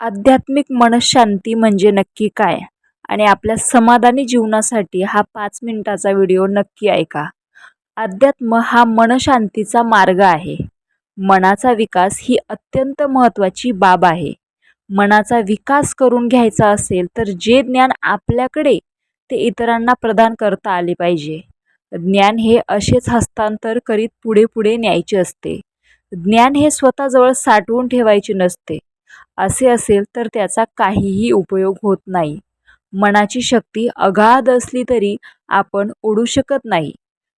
आध्यात्मिक मनःशांती म्हणजे नक्की काय? आणि आपल्या समाधानी जीवनासाठी हा पाच मिनिटाचा व्हिडिओ नक्की ऐका. अध्यात्म हा मनशांतीचा मार्ग आहे. मनाचा विकास ही अत्यंत महत्त्वाची बाब आहे. मनाचा विकास करून घ्यायचा असेल तर जे ज्ञान आपल्याकडे ते इतरांना प्रदान करता आले पाहिजे. ज्ञान हे असेच हस्तांतर करीत पुढे पुढे न्यायचे असते. ज्ञान हे स्वतःजवळ साठवून ठेवायचे नसते. असे असेल तर त्याचा काहीही उपयोग होत नाही. मनाची शक्ती अगाध असली तरी आपण ओढू शकत नाही.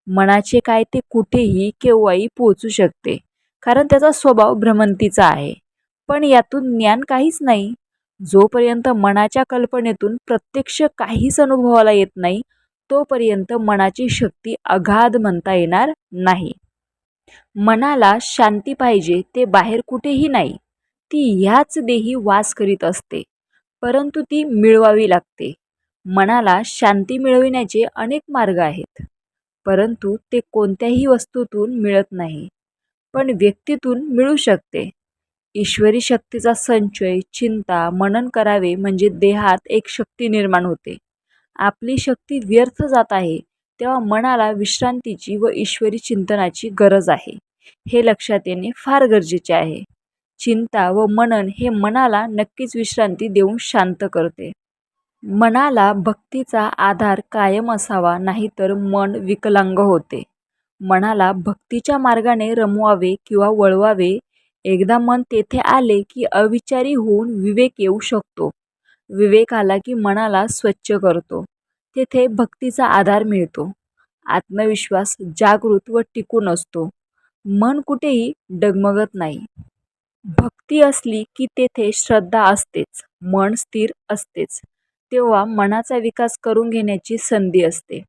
मनाचे काय ते कुठेही केव्हाही पोचू शकते कारण त्याचा स्वभाव भ्रमंतीचा आहे. पण यातून ज्ञान काहीच नाही. जोपर्यंत मनाच्या कल्पनेतून प्रत्यक्ष काहीच अनुभवाला येत नाही तोपर्यंत मनाची शक्ती अगाध म्हणता येणार नाही. मनाला शांती पाहिजे ते बाहेर कुठेही नाही. ती ह्याच देही वास करीत असते. परंतु ती मिळवावी लागते. मनाला शांती मिळविण्याचे अनेक मार्ग आहेत. परंतु ते कोणत्याही वस्तूतून मिळत नाही. पण व्यक्तीतून मिळू शकते. ईश्वरी शक्तीचा संचय चिंता मनन करावे म्हणजे देहात एक शक्ती निर्माण होते. आपली शक्ती व्यर्थ जात आहे तेव्हा मनाला विश्रांतीची व ईश्वरी चिंतनाची गरज आहे. हे लक्षात येणे फार गरजेचे आहे. चिंता व मनन हे मनाला नक्कीच विश्रांती देऊन शांत करते. मनाला भक्तीचा आधार कायम असावा नाहीतर मन विकलांग होते. मनाला भक्तीच्या मार्गाने रमवावे किंवा वळवावे एकदा मन तेथे आले की अविचारी होऊन विवेक येऊ शकतो. विवेक आला की मनाला स्वच्छ करतो. तेथे भक्तीचा आधार मिळतो. आत्मविश्वास जागृत व टिकून असतो. मन कुठेही डगमगत नाही. भक्ती असली की तेथे श्रद्धा असतेच मन स्थिर असतेच. तेव्हा मनाचा विकास करून घेण्याची संधी असते.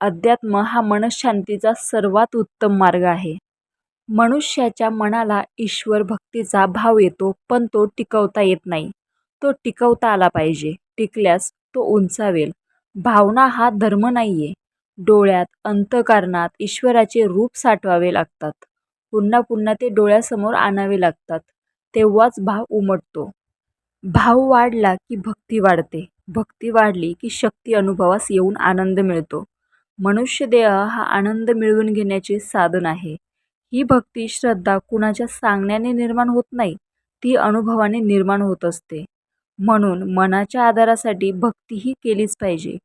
अध्यात्म हा मनशांतीचा सर्वात उत्तम मार्ग आहे. मनुष्याच्या मनाला ईश्वर भक्तीचा भाव येतो पण तो टिकवता येत नाही. तो टिकवता आला पाहिजे. टिकल्यास तो उंचावेल. भावना हा धर्म नाही आहे डोळ्यात अंतकारणात ईश्वराचे रूप साठवावे लागतात. पुन्हा पुन्हा ते डोळ्यासमोर आणावे लागतात. तेव्हाच भाव उमटतो. भाव वाढला की भक्ती वाढते. भक्ती वाढली की शक्ती अनुभवास येऊन आनंद मिळतो. मनुष्य देह हा आनंद मिळवून घेण्याचे साधन आहे. ही भक्ती श्रद्धा कुणाच्या सांगण्याने निर्माण होत नाही ती अनुभवाने निर्माण होत असते. म्हणून मनाच्या आधारासाठी भक्तीही केलीच पाहिजे.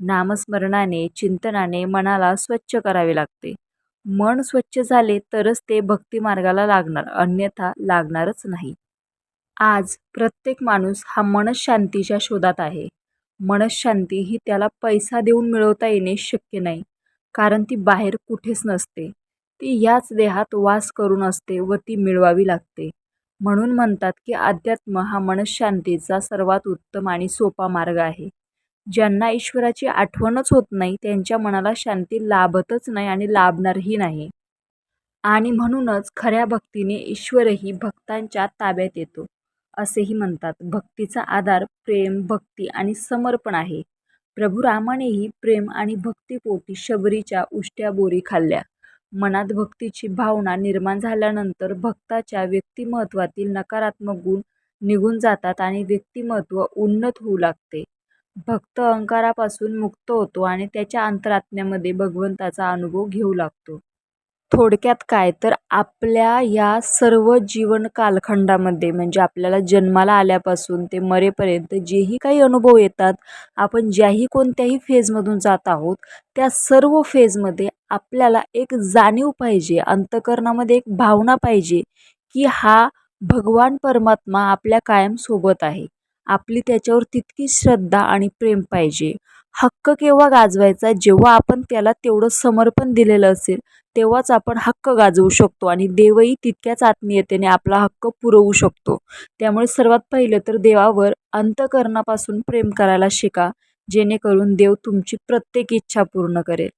नामस्मरणाने चिंतनाने मनाला स्वच्छ करावे लागते. मन स्वच्छ झाले तरच ते भक्ती मार्गाला लागणार अन्यथा लागणारच नाही. आज प्रत्येक माणूस हा मनशांतीच्या शोधात आहे. मनशांती ही त्याला पैसा देऊन मिळवता येणे शक्य नाही कारण ती बाहेर कुठेच नसते. ती याच देहात वास करून असते व ती मिळवावी लागते. म्हणून म्हणतात की अध्यात्म हा मनशांतीचा सर्वात उत्तम आणि सोपा मार्ग आहे. ज्यांना ईश्वराची आठवणच होत नाही त्यांच्या मनाला शांती लाभतच नाही आणि लाभणारही नाही. आणि म्हणूनच खऱ्या भक्तीने ईश्वरही भक्तांच्या ताब्यात येतो असेही म्हणतात. भक्तीचा आधार प्रेम भक्ती आणि समर्पण आहे. प्रभू रामानेही प्रेम आणि भक्तीपोटी शबरीच्या उष्ट्या बोरी खाल्ल्या. मनात भक्तीची भावना निर्माण झाल्यानंतर भक्ताच्या व्यक्तिमत्वातील नकारात्मक गुण निघून जातात आणि व्यक्तिमत्व उन्नत होऊ लागते. भक्त अहंकारापासून मुक्त होतो आणि त्याच्या अंतरात्म्यामध्ये भगवंताचा अनुभव घेऊ लागतो. थोडक्यात काय? तर आपल्या या सर्व जीवन कालखंडामध्ये म्हणजे आपल्याला जन्माला आल्यापासून ते मरेपर्यंत जेही काही अनुभव येतात आपण ज्याही कोणत्याही फेजमधून जात आहोत त्या सर्व फेजमध्ये आपल्याला एक जाणीव पाहिजे अंतकरणामध्ये एक भावना पाहिजे की हा भगवान परमात्मा आपल्या कायम सोबत आहे. आपली त्याच्यावर तितकी श्रद्धा आणि प्रेम पाहिजे. हक्क केव्हा गाजवायचा? जेव्हा आपण त्याला तेवढं समर्पण दिलेलं असेल तेव्हाच आपण हक्क गाजवू शकतो आणि देवही तितक्याच आत्मीयतेने आपला हक्क पुरवू शकतो. त्यामुळे सर्वात पहिलं तर देवावर अंतकरणापासून प्रेम करायला शिका जेणेकरून देव तुमची प्रत्येक इच्छा पूर्ण करेल.